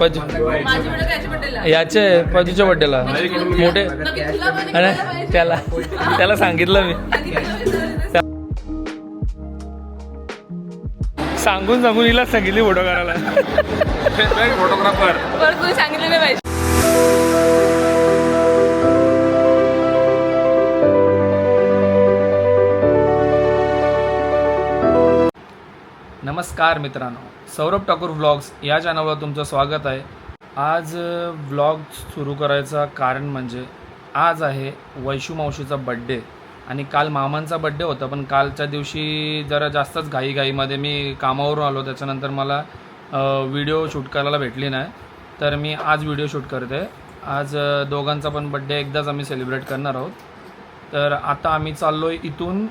पज याचे पजूच्या बड्डेला मोठे अरे करायला. त्याला त्याला सांगितलं मी. सांगून सांगून हिला सांगितली फोटो काढायला फोटोग्राफर सांगितलं नाही पाहिजे नमस्कार मित्रांनो. सौरभ ठाकूर व्लॉग्स या चॅनलवर तुमचं स्वागत आहे. आज व्लॉग सुरू करायचं कारण म्हणजे आज आहे वैशू मावशीचा बड्डे आणि काल मामांचा बड्डे होता पण कालच्या दिवशी जरा जास्तच घाईघाईमध्ये मी कामावरून आलो. त्याच्यानंतर मला व्हिडिओ शूट करायला भेटली नाही. तर मी आज व्हिडिओ शूट करते. आज दोघांचा पण बड्डे एकदाच आम्ही सेलिब्रेट करणार आहोत. तर आता आम्ही चाललो आहे इथून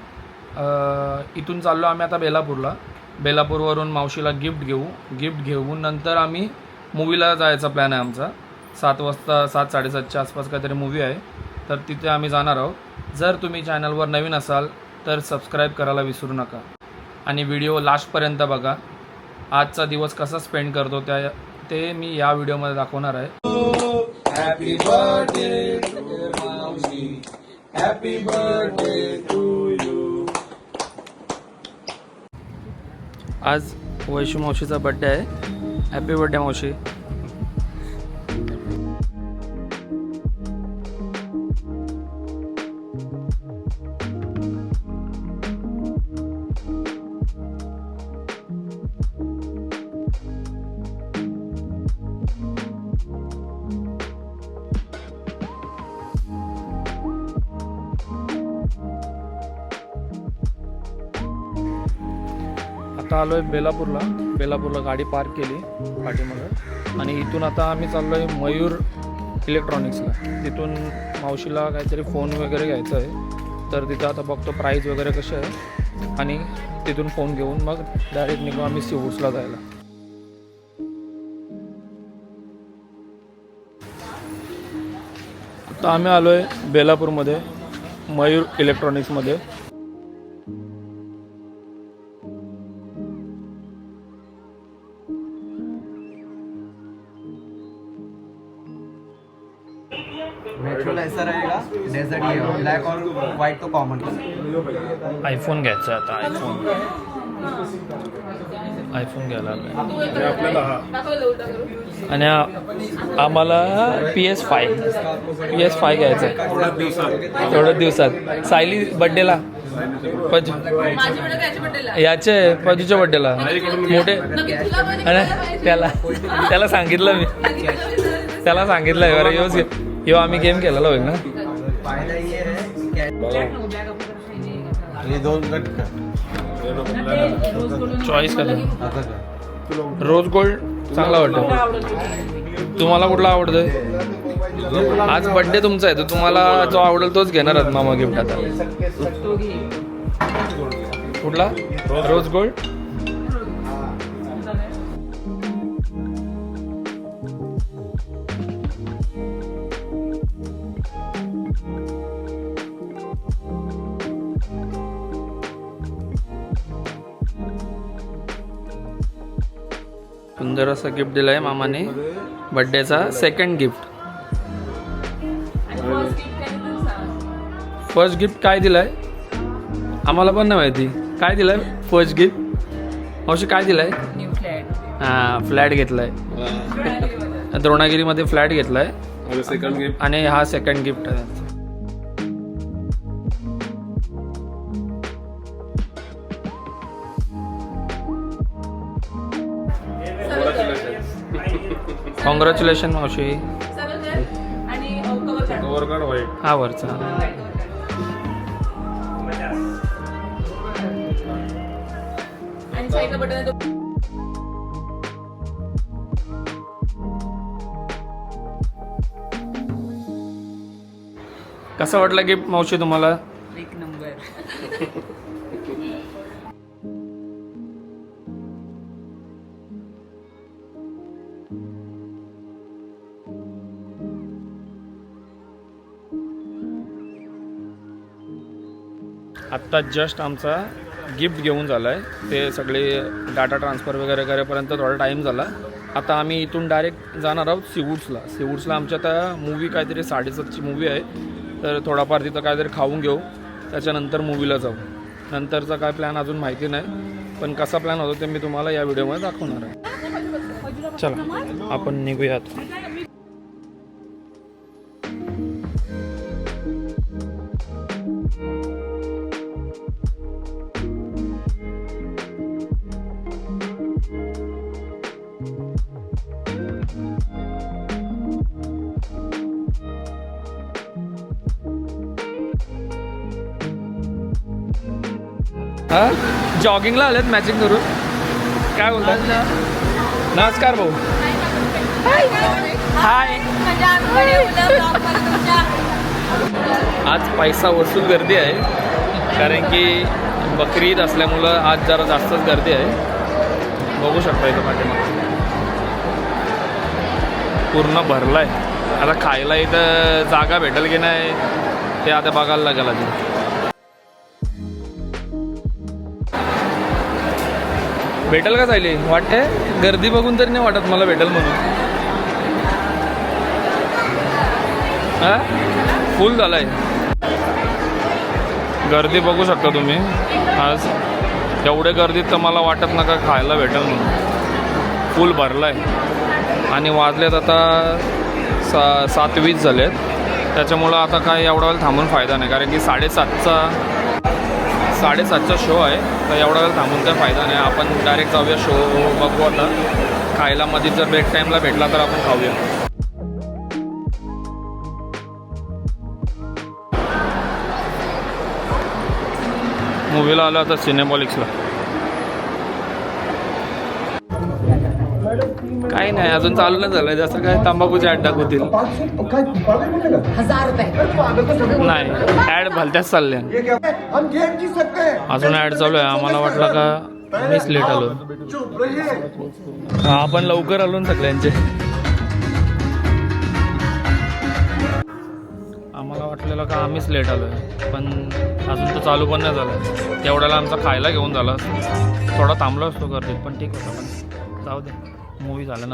इथून चाललो आम्ही आता बेलापूरला. बेलापूरवरून मावशीला गिफ्ट घेऊ गिफ्ट घेऊन नंतर आम्ही मूवीला जायचा प्लॅन आहे आमचा. सात वाजता सात साडेसातच्या आसपास काहीतरी मूवी आहे. तर तिथे आम्ही जाणार आहोत. जर तुम्ही चॅनलवर नवीन असाल तर सबस्क्राईब करायला विसरू नका. आणि व्हिडिओ लास्टपर्यंत बघा. आजचा दिवस कसा स्पेंड करतो त्या ते मी या व्हिडिओमध्ये दाखवणार आहे. आज वैशू मावशीचा बड्डे आहे. हॅपी बड्डे मावशी. आता आलो आहे बेलापूरला. बेलापूरला गाडी पार्क केली पाठीमागं. आणि इथून आता आम्ही चाललो आहे मयूर इलेक्ट्रॉनिक्सला. तिथून मावशीला काहीतरी फोन वगैरे घ्यायचा आहे तर तिथं आता बघतो प्राईज वगैरे कसे आहे. आणि तिथून फोन घेऊन मग डायरेक्ट निघू आम्ही सिवूर्सला जायला. आता आम्ही आलो आहे बेलापूरमध्ये मयूर इलेक्ट्रॉनिक्समध्ये. नेचुरल ऐसा रहेगा डेजर्ट ये ब्लैक और व्हाइट तो कॉमन आयफोन घ्यायचा आता आयफोन आयफोन घ्यायला आणि आम्हाला P S five P S five घ्यायचं आहे तेवढ्याच दिवसात. सायली बड्डेला पज याचे पजूच्या बड्डेला मोठे त्याला त्याला सांगितलं मी. त्याला सांगितलं आहे बरं योच यो आम्ही गेम केलेला होईल ना? हे दोन गट चॉईस करा. रोज गोल्ड चांगला वाटतं. तुम्हाला कुठला आवडतोय? आज बड्डे तुमचा आहे तर तुम्हाला जो आवडेल तोच घेणार आहात मामा गिफ्ट आता. कुठला? रोज गोल्ड सुंदर असं गिफ्ट दिलं आहे मामाने. बड्डेचा सेकंड गिफ्ट काय दिलं. फर्स्ट गिफ्ट काय दिलंय? आम्हाला पण नाही माहिती. काय दिलंय फर्स्ट गिफ्ट मावशी काय दिलंय? हां फ्लॅट घेतलाय. द्रोणागिरीमध्ये फ्लॅट घेतलाय. सेकंड गिफ्ट आणि हा सेकंड गिफ्ट आहे कार्ड व्हाईट हा वरचा कसं वाटलं गिफ्ट मावशी तुम्हाला? एक नंबर. आत्ता जस्ट आमचा गिफ्ट घेऊन झाला आहे ते सगळे डाटा ट्रान्सफर वगैरे करेपर्यंत थोडा टाईम झाला. आता आम्ही इथून डायरेक्ट जाणार आहोत सिवूड्सला सिवूड्सला आमच्या त्या मूवी काहीतरी साडेसातची मूवी आहे. तर थोडाफार तिथं काहीतरी खाऊन घेऊ. त्याच्यानंतर मूवीला जाऊ. नंतरचा काय प्लॅन अजून माहिती नाही. पण कसा प्लॅन होतो ते मी तुम्हाला या व्हिडिओमध्ये दाखवणार आहे. चला आपण निघूयात. हा? जॉगिंगला आलेत मॅचिंग करून. काय बोलतात नमस्कार भाऊ. हाय आज पैसा वसूल गर्दी आहे. कारण की बकरी ईद असल्यामुळं आज जरा जास्तच गर्दी आहे. बघू शकता इथं पाठीमागे. पूर्ण भरला आहे आता खायला इथं जागा भेटेल की नाही ते आता बघायला लागेल आधी भेटेल का चालेल वाटते गर्दी बघून तरी नाही वाटत मला भेटेल म्हणून. हा? फुल झालाय. गर्दी बघू शकता तुम्ही. आज एवढे गर्दीत तर मला वाटत नका खायला भेटेल म्हणून. फुल भरलाय. आणि वाजलेत आता सा सात वीस झालेत. त्याच्यामुळं आता काय एवढा वेळ थांबून फायदा नाही. कारण की साडेसातचा साडेसातचा शो आहे. तर एवढा वेळ थांबून काय फायदा नाही. आपण डायरेक्ट जाऊया शो बघू आता. खायला मध्ये जर ब्रेक टाईमला भेटला तर आपण खाऊया. मूवीला आलो आता सिनेमॉलिक्सला काही नाही अजून चालू नाही झालं जसं काय तंबाखूचे ॲड दाखवतील नाही ॲड भलत्याच हैं अजून ॲड चालू आहे. आम्हाला वाटलं का मीच लेट आलो. हा, आपण लवकर आलो ना सगळ्यांचे. आम्हाला वाटलेलं का आम्हीच लेट आलो आहे पण अजून तर चालू पण नाही झालं तेवढ्याला आमचा खायला घेऊन झाला थोडा थांबलो असतो गर्दीत पण ठीक होतं. पण जाऊ दे. मूवी झालं ना.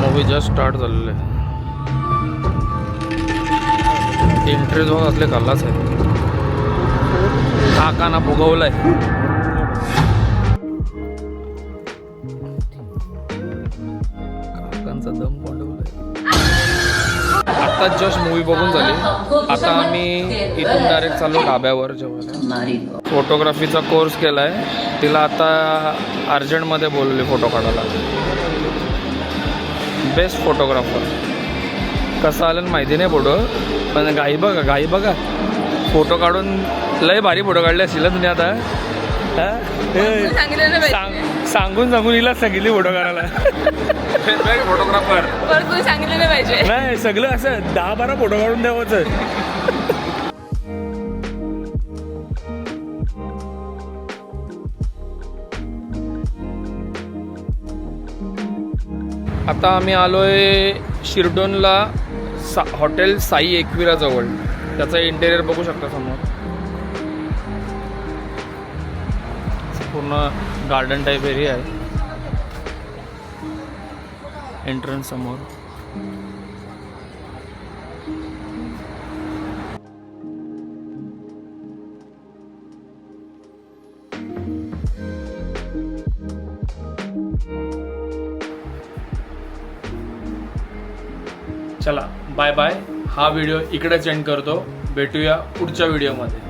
मूवी जस्ट स्टार्ट झालेलं आहे. इंटरेस्ट बघ असले कल्लाच आहे. काकाना फुगवलाय. काकांचा दम कोंडवलाय. आता जस्ट मूवी बघून झाली. आता आम्ही इथून डायरेक्ट चाललो ढाब्यावर जेवायला. फोटोग्राफीचा कोर्स केलाय. तिला आता अर्जंटमध्ये बोलवले फोटो काढायला. बेस्ट फोटोग्राफर कसं आलं माहिती नाही फोटो पण गाई बघा गाई बघा. फोटो काढून लय भारी फोटो काढले असतील तुम्ही आता. हा? हे, सांगून सांगून हिला सांगितली फोटो काढायला. फोटोग्राफर परत कोणी सांगितलं नाही पाहिजे. नाही सगळं असं दहा बारा फोटो काढून द्यावंच आता आम्ही आलोय शिरडोनला सा हॉटेल साई एकविरा जवळ. त्याचं इंटेरियर बघू शकता समोर. पूर्ण गार्डन टाईप एरिया आहे. एंट्रन्स समोर. चला बाय बाय हा व्हिडिओ इकडेच एंड करतो. भेटूया पुढच्या व्हिडिओमध्ये